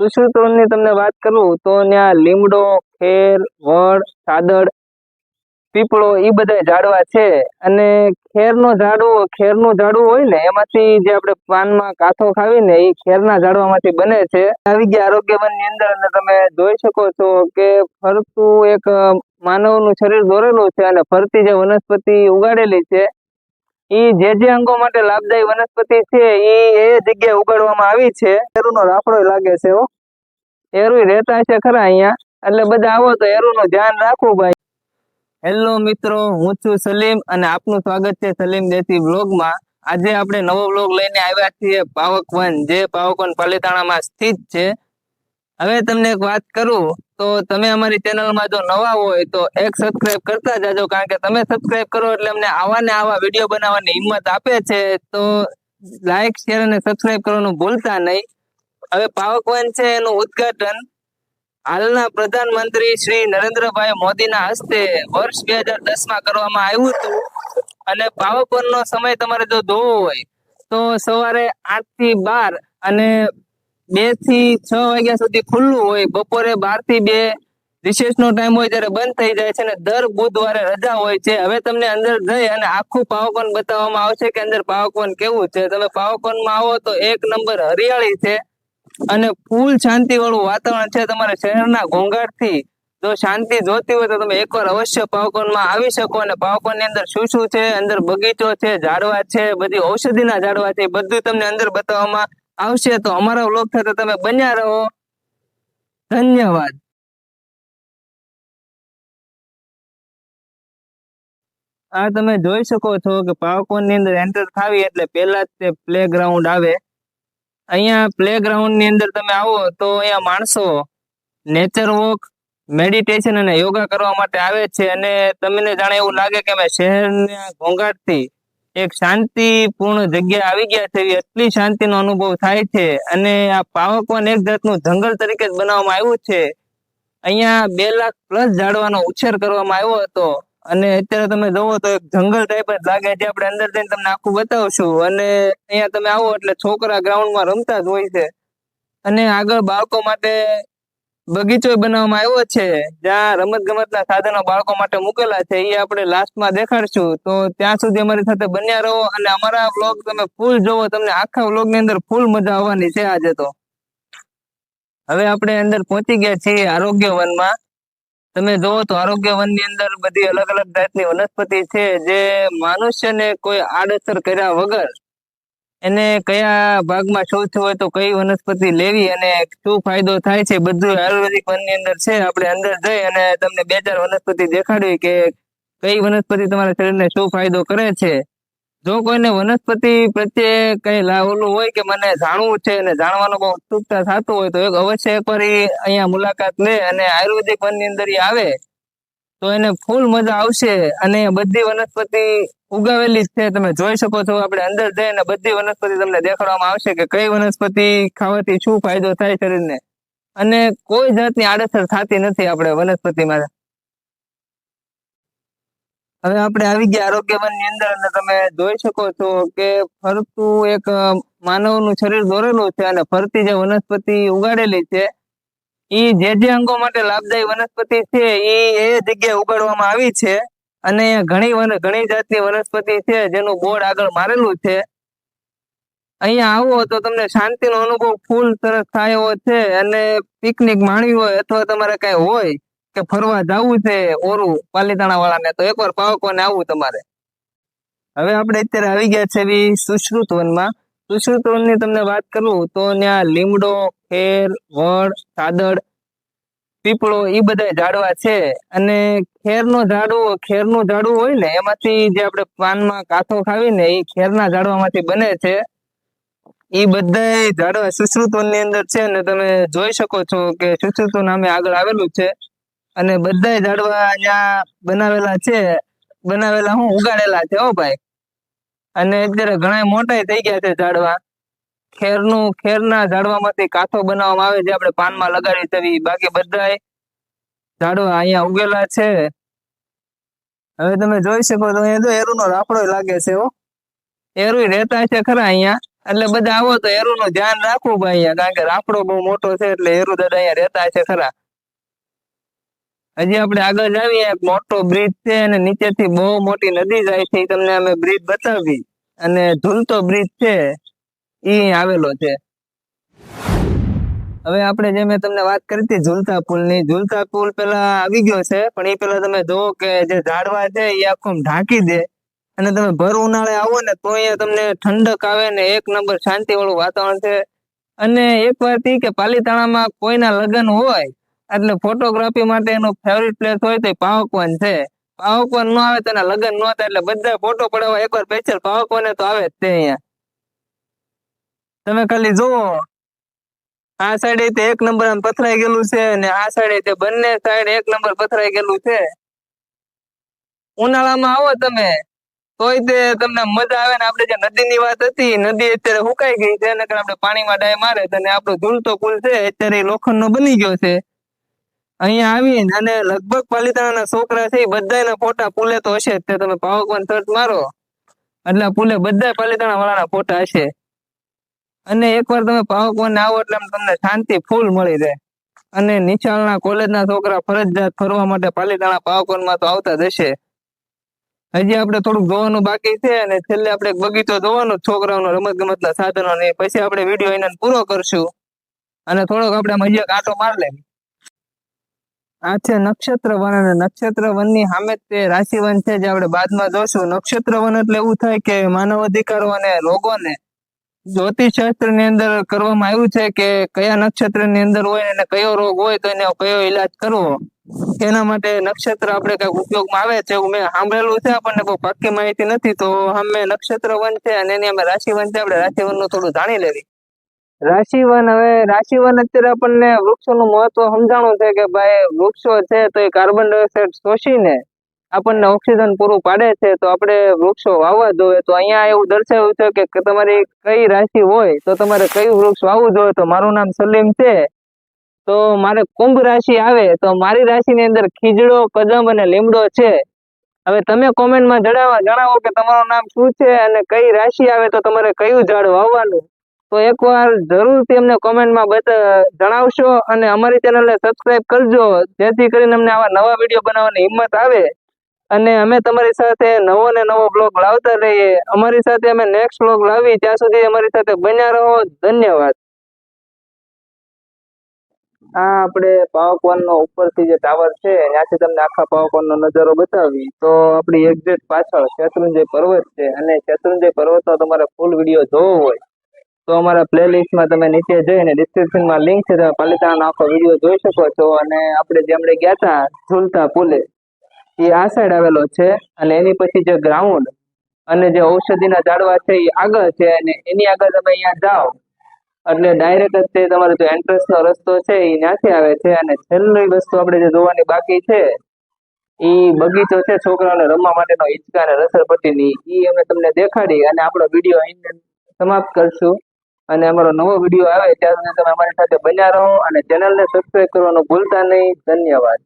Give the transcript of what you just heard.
સુશ્રુતોની તમને વાત કરું, તો ત્યાં લીમડો, ખેર, વડ સાદડ પીપળો એ બધા ઝાડવા છે. અને ખેરનો ઝાડવું, ખેરનું ઝાડવું હોય ને, એમાંથી જે આપણે પાનમાં કાથો ખાવી ને એ ખેરના ઝાડવામાંથી બને છે. આવી ગયા આરોગ્ય વનની અંદર અને તમે જોઈ શકો છો કે ફરતું એક માનવનું શરીર દોરેલું છે અને ફરતી જે વનસ્પતિ ઉગાડેલી છે ઈ જે જે અંગો માટે લાભદાયી વનસ્પતિ છે, ઈ એ જગ્યાએ ઉગાડવામાં આવી છે. એરુનો રાફડો લાગે છે, હો. એરુ રહેતા છે ખરા અહીંયા. એટલે બધા આવો તો એરુનું ધ્યાન રાખવું ભાઈ. હેલો મિત્રો, હું છું સલીમ અને આપનું સ્વાગત છે સલીમ દેશી બ્લોગમાં આજે આપણે નવો બ્લોગ લઈને આવ્યા છીએ પાવક વન, જે પાવક વન પાલીતાણામાં સ્થિત છે. હવે તમને એક વાત કરું, તો તમે અમારી ચેનલમાં જો નવા હોય તો એક સબસ્ક્રાઇબ કરતા જાજો, કારણ કે તમે સબસ્ક્રાઇબ કરો એટલે અમને આવા ને આવા વીડિયો બનાવવાની હિંમત આપે છે. તો લાઈક શેર અને સબસ્ક્રાઇબ કરવાનું ભૂલતા નહીં. હવે પાવકવન છે એનું ઉદ્ઘાટન હાલના પ્રધાનમંત્રી શ્રી નરેન્દ્રભાઈ મોદીના હસ્તે વર્ષ બે હજાર દસમાં કરવામાં આવ્યું હતું. અને પાવકવનનો સમય તમારે જો જોવો હોય, તો સવારે આઠથી બાર અને બેથી છ વાગ્યા સુધી ખુલ્લું હોય, બપોરે બારથી બે રિસેસ નો ટાઈમ હોય ત્યારે બંધ થઈ જાય છે અને દર બુધવારે રજા હોય છે. હવે તમને અંદર જઈ અને આખું પાવકોન બતાવવામાં આવશે કે અંદર પાવકોન કેવું છે. તમે પાવકોનમાં આવો તો એક નંબર હરિયાળી છે અને ફૂલ શાંતિ વાળું વાતાવરણ છે તમારા શહેરના ઘોંઘાટથી જો શાંતિ જોતી હોય તો તમે એકવાર અવશ્ય પાવકોનમાં આવી શકો અને પાવકોનની અંદર શું શું છે? અંદર બગીચો છે, ઝાડવા છે, બધી ઔષધિના ઝાડવા છે બધું તમને અંદર બતાવવામાં આવશે તો અમારા વ્લોગ સાથે તમે બન્યા રહો. ધન્યવાદ. આ તમે જોઈ શકો છો કે પાવકોન અંદર એન્ટર થાવી એટલે પહેલા જ તે પ્લે ગ્રાઉન્ડ આવે. અહીંયા પ્લે ગ્રાઉન્ડની અંદર તમે આવો તો અહીંયા માણસો નેચર વોક મેડિટેશન અને યોગા કરવા માટે આવે છે અને તમને જાણે એવું લાગે કે અમે શહેરના ઘોંઘાટથી એક શાંતિપૂર્ણ જગ્યા આવી ગયા છે, એવી એટલી શાંતિનો અનુભવ થાય છે. અને આ પાવકવન એક જાતનું જંગલ તરીકે બનાવવામાં આવ્યું છે. અહીંયા બે લાખ પ્લસ ઝાડવાનો ઉછેર કરવામાં આવ્યો હતો. અને અત્યારે તમે જોવો તો એક જંગલ ટાઈપ જ લાગે છે. આપણે અંદર જઈને તમને આખું બતાવશું. અને અહીંયા તમે આવો એટલે છોકરા ગ્રાઉન્ડમાં રમતા જ હોય છે. અને આગળ બાળકો માટે બગીચો બનાવવામાં આવ્યો છે, જ્યાં રમત ગમતના સાધનો બાળકો માટે મૂકેલા છે એ આપણે લાસ્ટમાં દેખાડશું. તો ત્યાં સુધી અમારી સાથે બન્યા રહો અને અમારા વ્લોગ તમે ફૂલ જોવો, તમને આખા વ્લોગની અંદર ફૂલ મજા આવવાની છે આજે તો. હવે આપણે અંદર પહોંચી ગયા છીએ આરોગ્ય વનમાં. તમે જોવો તો આરોગ્ય વનની અંદર બધી અલગ અલગ જાતની વનસ્પતિ છે, જે મનુષ્યને કોઈ આડઅસર કર્યા વગર એને કયા ભાગમાં શું હોય તો કઈ વનસ્પતિ લેવી અને શું ફાયદો થાય છે બધું આયુર્વેદિક વનની અંદર છે. આપણે અંદર જઈ અને તમને બે ચાર વનસ્પતિ દેખાડવી કે કઈ વનસ્પતિ તમારા શરીરને શું ફાયદો કરે છે. જો કોઈને વનસ્પતિ પ્રત્યે કઈ ઓલું હોય કે મને જાણવું છે અને જાણવાનો બહુ ઉત્સુકતા થતું હોય તો એક અવશ્ય એકવાર અહીંયા મુલાકાત લે અને આયુર્વેદિક વનની અંદર આવે. તો એને ફૂલ મજા આવશે અને બધી વનસ્પતિ ઉગાવેલી છે. તમે જોઈ શકો છો, આપણે અંદર જઈને બધી વનસ્પતિ તમને દેખાડવામાં આવશે કે કઈ વનસ્પતિ ખાવાથી શું ફાયદો થાય શરીરને. અને કોઈ જાતની આડઅસર થતી નથી આપણે વનસ્પતિમાં. હવે આપણે આવી ગયા આરોગ્ય વનની અંદર અને તમે જોઈ શકો છો કે ફરતું એક માનવનું શરીર દોરેલું છે અને ફરતી જે વનસ્પતિ ઉગાડેલી છે ઈ જે જે અંગો માટે લાભદાયી વનસ્પતિ છે, ઈ એ જગ્યાએ ઉગાડવામાં આવી છે. અને ઘણી ઘણી જાતની વનસ્પતિ છે, જેનું બોર્ડ આગળ મારેલું છે. અહીંયા આવો તો તમને શાંતિનો અનુભવ ફૂલ સરસ થાય એવો છે. અને પિકનિક માણવી હોય અથવા તમારે કઈ હોય કે ફરવા જવું છે ઓરું પાલીતાણા વાળાને તો એકવાર પાવકોને આવવું તમારે. હવે આપણે અત્યારે આવી ગયા છે સુશ્રુત વનમાં. વનની તમને વાત કરું? તો ત્યાં લીમડો, ખેર, વડ સાદડ પીપળો એ બધા ઝાડવા છે. અને ખેરનો ઝાડવો ખેરનું ઝાડવું હોય ને, એમાંથી જે આપણે પાનમાં કાથો ખાવી ને એ ખેરના ઝાડવામાંથી બને છે. એ બધા ઝાડવા સુશ્રુતોની અંદર છે ને, તમે જોઈ શકો છો કે સુશ્રુતો નામે આગળ આવેલું છે. અને બધા ઝાડવા અહીંયા બનાવેલા છે. બનાવેલા હું ઉગાડેલા છે, હો ભાઈ. અને અત્યારે ઘણા મોટા થઈ ગયા છે ઝાડવા. ખેરનું, ખેરના ઝાડવામાંથી કાથો બનાવવામાં આવે છે, આપણે પાનમાં લગાડી તેવી બાકી બધા ઝાડવા અહીંયા ઉગેલા છે. હવે તમે જોઈ શકો તો અહીંયા જો એરુનો રાફડો લાગે છે હો. એરુય રહેતા છે ખરા અહીંયા. એટલે બધા આવો તો એરુ નું ધ્યાન રાખવું ભાઈ અહીંયા, કારણ કે રાફડો બહુ મોટો છે, એટલે એરુ દાદા અહીંયા રહેતા છે ખરા. હજી આપણે આગળ જાવીએ એક મોટો બ્રિજ છે અને નીચેથી બહુ મોટી નદી જાય છે તમને અમે બ્રિજ બતાવી અને ઝૂલતો બ્રિજ છે એ આવેલો છે. હવે આપણે જે મેં તમને વાત કરી હતી ઝૂલતા પુલની ઝૂલતા પુલ પેલા આવી ગયો છે, પણ એ પેલા તમે જોવો કે જે ઝાડવા છે એ આખું ઢાંકી દે. અને તમે ભર ઉનાળે આવો ને તો અહીંયા તમને ઠંડક આવે ને, એક નંબર શાંતિ વાળું વાતાવરણ છે. અને એક વાત એ કે પાલીતાણામાં કોઈના લગ્ન હોય એટલે ફોટોગ્રાફી માટે એનું ફેવરિટ પ્લેસ હોય તો પાવકવન છે. પાવકવન નો આવે તો એના લગ્ન નો એટલે બધા ફોટો પડાવવા એકવાર સ્પેશિયલ પાવકવન તો આવે જ તે અહીંયા. તમે ખાલી જુઓ. આ સાઈડે તે એક નંબર પથરાઈ ગયેલું છે અને આ સાઈડે તે બંને સાઈડ એક નંબર પથરાઈ ગયેલું છે. ઉનાળામાં આવો તમે. તોય તે તમને મજા આવે ને આપણે જે નદીની વાત હતી, નદી અત્યારે સુકાઈ ગઈ છે, નકર આપણે પાણીમાં ડાય મારે અને આપણો ઝૂલતો પુલ છે, અત્યારે લોખંડનો બની ગયો છે. અહીંયા આવીને અને લગભગ પાલિતાણાના છોકરા છે બધાના ફોટા પુલે તો હશે તે તમે પાવકવન સર્ચ મારો. એટલે પુલે બધા પાલિતાણા વાળાના ફોટા હશે. અને એકવાર તમે પાવકવન આવો એટલે તમને શાંતિ ફૂલ મળી રહે અને નિશાળના કોલેજના છોકરા ફરજિયાત ફરવા માટે પાલિતાણા પાવકવનમાં તો આવતા જ હશે. હજી આપણે થોડુંક જોવાનું બાકી છે અને છેલ્લે આપણે બગીચો જોવાનો છોકરાઓનો રમત ગમતના સાધનો ને પછી આપણે વીડિયો એને પૂરો કરશું. અને થોડોક આપણે મજા કાંટો મારી લઈએ. આ છે નક્ષત્ર વન અને નક્ષત્ર વનની સામે તે રાશિ વન છે જે આપણે બાદમાં જોશું. નક્ષત્ર વન એટલે એવું થાય કે માનવ અધિકારો અને રોગોને જ્યોતિષ શાસ્ત્રની અંદર કરવામાં આવ્યું છે કે કયા નક્ષત્રની અંદર હોય અને કયો રોગ હોય તો એને કયો ઈલાજ કરવો. એના માટે નક્ષત્ર આપણે કંઈક ઉપયોગમાં આવે છે મેં સાંભળેલું છે. આપણને કોઈ પાકી માહિતી નથી તો અમે નક્ષત્ર વન છે અને એની અમે રાશિ વન છે. આપણે રાશિ વનનું થોડું જાણી લેવી. રાશિવન, હવે રાશિવન અત્યારે આપણને વૃક્ષોનું મહત્વ સમજાણું છે કે ભાઈ વૃક્ષો છે તો એ કાર્બન ડાયોક્સાઇડ શોષીને આપણને ઓક્સિજન પૂરું પાડે છે, તો આપણે વૃક્ષો વાવવા જોઈએ. તો અહીંયા એવું દર્શાવ્યું છે કે તમારી કઈ રાશિ હોય તો તમારે કયું વૃક્ષ વાવવું જોઈએ? તો મારું નામ સલીમ છે. તો મારે કુંભ રાશિ આવે તો મારી રાશિની અંદર ખીજડો, કદમ અને લીમડો છે. હવે તમે કોમેન્ટમાં જણાવો જણાવો કે તમારું નામ શું છે અને કઈ રાશિ આવે તો તમારે કયું ઝાડ વાવવાનું? તો એકવાર જરૂરથી અમને કોમેન્ટમાં બતા જણાવશો અને અમારી ચેનલને સબસ્ક્રાઇબ કરજો. જેથી કરીને અમને આવા નવા વીડિયો બનાવવાની હિંમત આવે. અને અમે તમારી સાથે નવો ને નવો બ્લોગ લાવતા રહીએ. અમારી સાથે અમે નેક્સ્ટ બ્લોગ લાવી. ત્યાં સુધી અમારી સાથે બન્યા રહો. ધન્યવાદ. આ આપણે પાવકવનનો ઉપરથી જે ટાવર છે, ત્યાંથી તમને આખા પાવકવન નો નજારો બતાવી. તો આપણી એક્ઝેક્ટ પાછળ શેત્રુંજય પર્વત છે. અને શેત્રુંજય પર્વતનો તમારે ફૂલ વીડિયો જોવો હોય. તો અમારા પ્લેલિસ્ટમાં તમે નીચે જઈને ડિસ્ક્રિપ્શનમાં લિંક છે, તમે પાલિતાણાનો આખો વીડિયો જોઈ શકો છો. અને આપણે જેમણે ગયા હતા ઝૂલતા પુલે, એ આ સાઈડ આવેલો છે. અને એની પછી જે ગ્રાઉન્ડ અને જે ઔષધિના ઝાડવા છે, એ આગળ છે. અને એની આગળ તમે અહીંયા જાઓ એટલે ડાયરેક્ટ જ તે તમારો જે એન્ટ્રન્સનો રસ્તો છે, એ ત્યાંથી આવે છે. અને છેલ્લી વસ્તુ આપણે જે જોવાની બાકી છે, એ બગીચો છે છોકરાઓને રમવા માટેનો હિંચકા અને રસરપટ્ટીની. એ અમે તમને દેખાડી અને આપણો વીડિયો સમાપ્ત કરશું. અને અમારો નવો વીડિયો આવે ત્યાં સુધી તમે અમારી સાથે બન્યા રહો અને ચેનલને સબસ્ક્રાઈબ કરવાનું ભૂલતા નહીં. ધન્યવાદ.